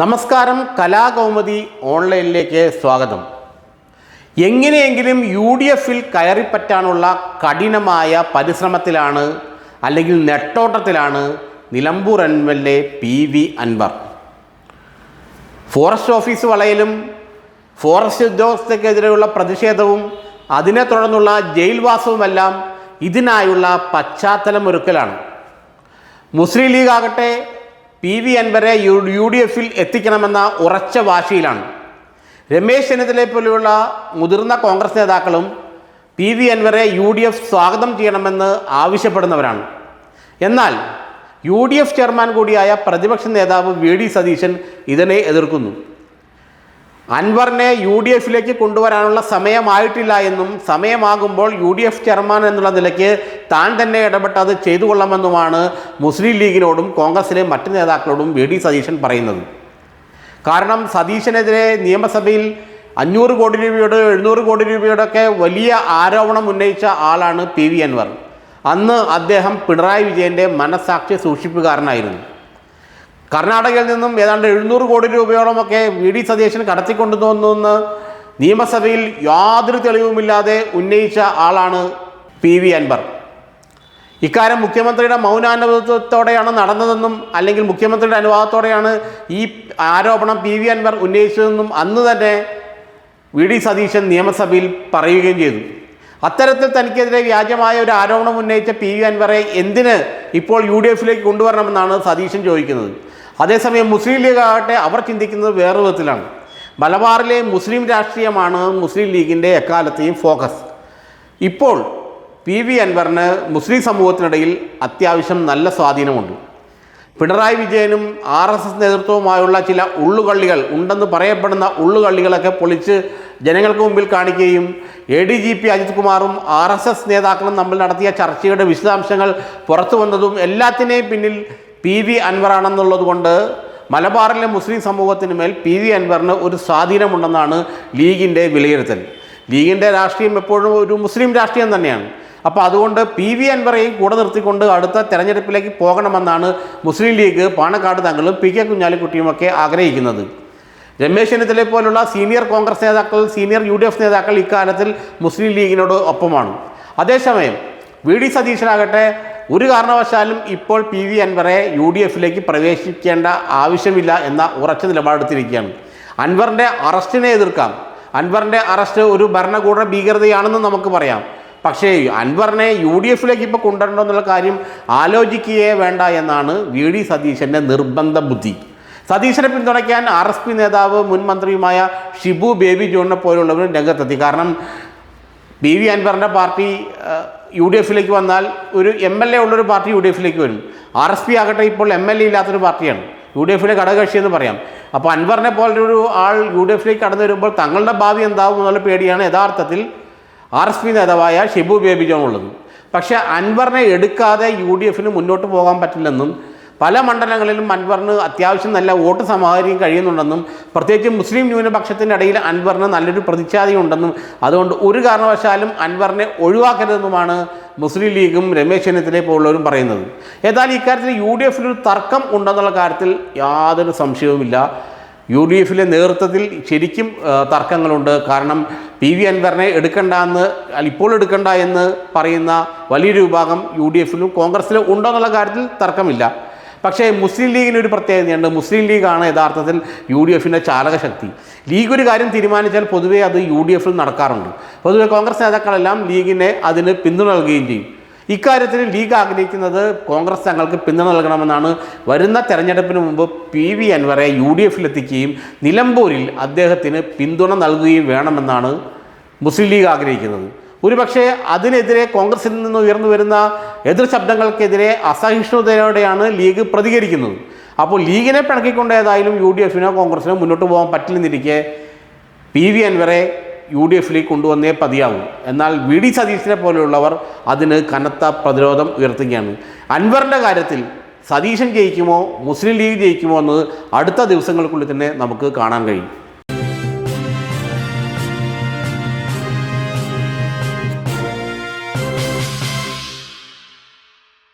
നമസ്കാരം കലാകൗമുദി ഓൺലൈനിലേക്ക് സ്വാഗതം. എങ്ങനെയെങ്കിലും യു ഡി എഫിൽ കയറിപ്പറ്റാനുള്ള കഠിനമായ പരിശ്രമത്തിലാണ് അല്ലെങ്കിൽ നെട്ടോട്ടത്തിലാണ് Nilambur M L A P V Anvar. Forest office വളയലും forest ഉദ്യോഗസ്ഥർക്കെതിരെയുള്ള പ്രതിഷേധവും അതിനെ തുടർന്നുള്ള ജയിൽവാസവുമെല്ലാം ഇതിനായുള്ള പശ്ചാത്തലമൊരുക്കലാണ്. മുസ്ലിം ലീഗ് ആകട്ടെ പി വി അൻവരെ യു യു ഡി എഫിൽ എത്തിക്കണമെന്ന ഉറച്ച വാശിയിലാണ്. രമേശ് ചെന്നിത്തലയെ പോലെയുള്ള മുതിർന്ന കോൺഗ്രസ് നേതാക്കളും പി വി അൻവരെ യു ഡി എഫ് സ്വാഗതം ചെയ്യണമെന്ന് ആവശ്യപ്പെടുന്നവരാണ്. എന്നാൽ യു ഡി എഫ് ചെയർമാൻ കൂടിയായ പ്രതിപക്ഷ നേതാവ് വി ഡി സതീശൻ ഇതിനെ എതിർക്കുന്നു. അൻവറിനെ യു ഡി എഫിലേക്ക് കൊണ്ടുവരാനുള്ള സമയമായിട്ടില്ല എന്നും സമയമാകുമ്പോൾ യു ഡി എഫ് ചെയർമാൻ എന്നുള്ള നിലയ്ക്ക് താൻ തന്നെ ഇടപെട്ട് അത് ചെയ്തു കൊള്ളാമെന്നുമാണ് മുസ്ലിം ലീഗിനോടും കോൺഗ്രസിലെ മറ്റ് നേതാക്കളോടും വി ഡി സതീശൻ പറയുന്നത്. കാരണം സതീശനെതിരെ നിയമസഭയിൽ അഞ്ഞൂറ് കോടി രൂപയുടെ എഴുന്നൂറ് കോടി രൂപയുടെ ഒക്കെ വലിയ ആരോപണം ഉന്നയിച്ച ആളാണ് പി വി അൻവർ. അന്ന് അദ്ദേഹം പിണറായി വിജയന്റെ മനസാക്ഷി സൂക്ഷിപ്പുകാരനായിരുന്നു. കർണാടകയിൽ നിന്നും ഏതാണ്ട് എഴുന്നൂറ് കോടി രൂപയോളമൊക്കെ വി ഡി സതീശൻ കടത്തിക്കൊണ്ടു തോന്നുന്ന നിയമസഭയിൽ യാതൊരു തെളിവുമില്ലാതെ ഉന്നയിച്ച ആളാണ് പി വി അൻവർ. ഇക്കാര്യം മുഖ്യമന്ത്രിയുടെ മൗനാനുഭവത്തോടെയാണ് നടന്നതെന്നും അല്ലെങ്കിൽ മുഖ്യമന്ത്രിയുടെ അനുവാദത്തോടെയാണ് ഈ ആരോപണം പി വി അൻവർ ഉന്നയിച്ചതെന്നും അന്ന് തന്നെ വി ഡി സതീശൻ നിയമസഭയിൽ പറയുകയും ചെയ്തു. അത്തരത്തിൽ തനിക്കെതിരെ വ്യാജമായ ഒരു ആരോപണം ഉന്നയിച്ച പി വി അൻവറെ എന്തിന് ഇപ്പോൾ യു ഡി എഫിലേക്ക് കൊണ്ടുവരണമെന്നാണ് സതീശൻ ചോദിക്കുന്നത്. അതേസമയം മുസ്ലിം ലീഗ് ആകട്ടെ അവർ ചിന്തിക്കുന്നത് വേറെ വിധത്തിലാണ്. മലബാറിലെ മുസ്ലിം രാഷ്ട്രീയമാണ് മുസ്ലിം ലീഗിന്റെ എക്കാലത്തെയും ഫോക്കസ്. ഇപ്പോൾ പി വി അൻവറിന് മുസ്ലിം സമൂഹത്തിനിടയിൽ അത്യാവശ്യം നല്ല സ്വാധീനമുണ്ട്. പിണറായി വിജയനും ആർ എസ് എസ് നേതൃത്വവുമായുള്ള ചില ഉള്ളുകള്ളികൾ ഉണ്ടെന്ന് പറയപ്പെടുന്ന ഉള്ളുകള്ളികളൊക്കെ പൊളിച്ച് ജനങ്ങൾക്ക് മുമ്പിൽ കാണിക്കുകയും A D G P Ajith കുമാറും ആർ എസ് എസ് നേതാക്കളും തമ്മിൽ നടത്തിയ ചർച്ചയുടെ വിശദാംശങ്ങൾ പുറത്തു വന്നതും എല്ലാത്തിനെയും പിന്നിൽ പി വി അൻവറാണെന്നുള്ളത് കൊണ്ട് മലബാറിലെ മുസ്ലിം സമൂഹത്തിന് മേൽ പി വി അൻവറിന് ഒരു സ്വാധീനമുണ്ടെന്നാണ് ലീഗിന്റെ വിലയിരുത്തൽ. ലീഗിന്റെ രാഷ്ട്രീയം എപ്പോഴും ഒരു മുസ്ലിം രാഷ്ട്രീയം തന്നെയാണ്. അപ്പോൾ അതുകൊണ്ട് പി വി അൻവറെയും കൂടെ നിർത്തിക്കൊണ്ട് അടുത്ത തെരഞ്ഞെടുപ്പിലേക്ക് പോകണമെന്നാണ് മുസ്ലിം ലീഗ് പാണക്കാട് തങ്ങളും പി കെ കുഞ്ഞാലിക്കുട്ടിയുമൊക്കെ ആഗ്രഹിക്കുന്നത്. രമേശ് ചെന്നിത്തലയെ പോലുള്ള സീനിയർ കോൺഗ്രസ് നേതാക്കൾ സീനിയർ യു ഡി എഫ് നേതാക്കൾ ഇക്കാലത്തിൽ മുസ്ലിം ലീഗിനോട് ഒപ്പമാണ്. അതേസമയം വി ഡി സതീശനാകട്ടെ ഒരു കാരണവശാലും ഇപ്പോൾ പി വി അൻവറെ യു ഡി എഫിലേക്ക് പ്രവേശിക്കേണ്ട ആവശ്യമില്ല എന്ന ഉറച്ച നിലപാടെടുത്തിരിക്കുകയാണ്. അൻവറിന്റെ അറസ്റ്റിനെ എതിർക്കാം. അൻവറിന്റെ അറസ്റ്റ് ഒരു ഭരണകൂട ഭീകരതയാണെന്ന് നമുക്ക് പറയാം. പക്ഷേ അൻവറിനെ യു ഡി എഫിലേക്ക് ഇപ്പോൾ കൊണ്ടുവരണോ എന്നുള്ള കാര്യം ആലോചിക്കുകയേ വേണ്ട എന്നാണ് വി ഡി സതീശന്റെ നിർബന്ധ ബുദ്ധി. സതീശനെ പിന്തുണയ്ക്കാൻ ആർ എസ് പി നേതാവ് മുൻ മന്ത്രിയുമായ ഷിബു ബേബി ജോണിനെ പോലുള്ളവരും രംഗത്തെത്തി. കാരണം ബി വി അൻവറിന്റെ പാർട്ടി യു ഡി എഫിലേക്ക് വന്നാൽ ഒരു എം എൽ എ ഉള്ളൊരു പാർട്ടി യു ഡി എഫിലേക്ക് വരും. ആർ എസ് പി ആകട്ടെ ഇപ്പോൾ എം എൽ എ ഇല്ലാത്തൊരു പാർട്ടിയാണ്. യു ഡി എഫിലെ ഘടകകക്ഷി എന്ന് പറയാം. അപ്പോൾ അൻവറിനെ പോലൊരു ആൾ യു ഡി എഫിലേക്ക് കടന്നു വരുമ്പോൾ തങ്ങളുടെ ഭാവി എന്താവും എന്നുള്ള പേടിയാണ് യഥാർത്ഥത്തിൽ ആർ എസ് പി നേതാവായ ഷിബു ബേബി ജോൺ ഉള്ളത് പക്ഷേ അൻവറിനെ എടുക്കാതെ യു ഡി എഫിന് മുന്നോട്ട് പോകാൻ പറ്റില്ലെന്നും പല മണ്ഡലങ്ങളിലും അൻവറിന് അത്യാവശ്യം നല്ല വോട്ട് സമാഹരിക്കാൻ കഴിയുന്നുണ്ടെന്നും പ്രത്യേകിച്ച് മുസ്ലിം ന്യൂനപക്ഷത്തിന്റെ ഇടയിൽ അൻവറിന് നല്ലൊരു പ്രതിച്ഛാതി ഉണ്ടെന്നും അതുകൊണ്ട് ഒരു കാരണവശാലും അൻവറിനെ ഒഴിവാക്കരുതെന്നുമാണ് മുസ്ലിം ലീഗും രമേശ് ചെന്നിത്തലയെ പോലുള്ളവരും പറയുന്നത്. ഏതായാലും ഇക്കാര്യത്തിൽ യു ഡി എഫിലൊരു തർക്കം ഉണ്ടെന്നുള്ള കാര്യത്തിൽ യാതൊരു സംശയവുമില്ല. യു ഡി എഫിലെ നേതൃത്വത്തിൽ ശരിക്കും തർക്കങ്ങളുണ്ട്. കാരണം പി വി അൻവറിനെ എടുക്കണ്ട എന്ന് ഇപ്പോൾ എടുക്കണ്ട എന്ന് പറയുന്ന വലിയൊരു വിഭാഗം യു ഡി എഫിലും കോൺഗ്രസിലും ഉണ്ടോ എന്നുള്ള കാര്യത്തിൽ തർക്കമില്ല. പക്ഷേ മുസ്ലിം ലീഗിന് ഒരു പ്രത്യേകതയുണ്ട് മുസ്ലിം ലീഗാണ് യഥാർത്ഥത്തിൽ യു ഡി എഫിന്റെ ചാലകശക്തി. ലീഗ് ഒരു കാര്യം തീരുമാനിച്ചാൽ പൊതുവേ അത് യു ഡി എഫിൽ നടക്കാറുണ്ട്. പൊതുവേ കോൺഗ്രസ് നേതാക്കളെല്ലാം ലീഗിനെ അതിന് പിന്തുണ നൽകുകയും ചെയ്യും. ഇക്കാര്യത്തിൽ ലീഗ് ആഗ്രഹിക്കുന്നത് കോൺഗ്രസ് തങ്ങൾക്ക് പിന്തുണ നൽകണമെന്നാണ്. വരുന്ന തെരഞ്ഞെടുപ്പിന് മുമ്പ് പി വി അൻവറെ യു ഡി എഫിലെത്തിക്കുകയും നിലമ്പൂരിൽ അദ്ദേഹത്തിന് പിന്തുണ നൽകുകയും വേണമെന്നാണ് മുസ്ലിം ലീഗ് ആഗ്രഹിക്കുന്നത്. ഒരുപക്ഷെ അതിനെതിരെ കോൺഗ്രസിൽ നിന്ന് ഉയർന്നു വരുന്ന എതിർ ശബ്ദങ്ങൾക്കെതിരെ അസഹിഷ്ണുതയോടെയാണ് ലീഗ് പ്രതികരിക്കുന്നത്. അപ്പോൾ ലീഗിനെ പിണക്കിക്കൊണ്ട് ഏതായാലും യു ഡി എഫിനോ കോൺഗ്രസിനോ മുന്നോട്ട് പോകാൻ പറ്റില്ലെന്നിരിക്കെ പി വി അൻവറെ യു ഡി എഫിലേക്ക് കൊണ്ടുവന്നേ പതിയാവും. എന്നാൽ വി ഡി സതീശനെ പോലെയുള്ളവർ അതിന് കനത്ത പ്രതിരോധം ഉയർത്തുകയാണ്. അൻവറിന്റെ കാര്യത്തിൽ സതീശൻ ജയിക്കുമോ മുസ്ലിം ലീഗ് ജയിക്കുമോ എന്ന് അടുത്ത ദിവസങ്ങൾക്കുള്ളിൽ തന്നെ നമുക്ക് കാണാൻ കഴിയും.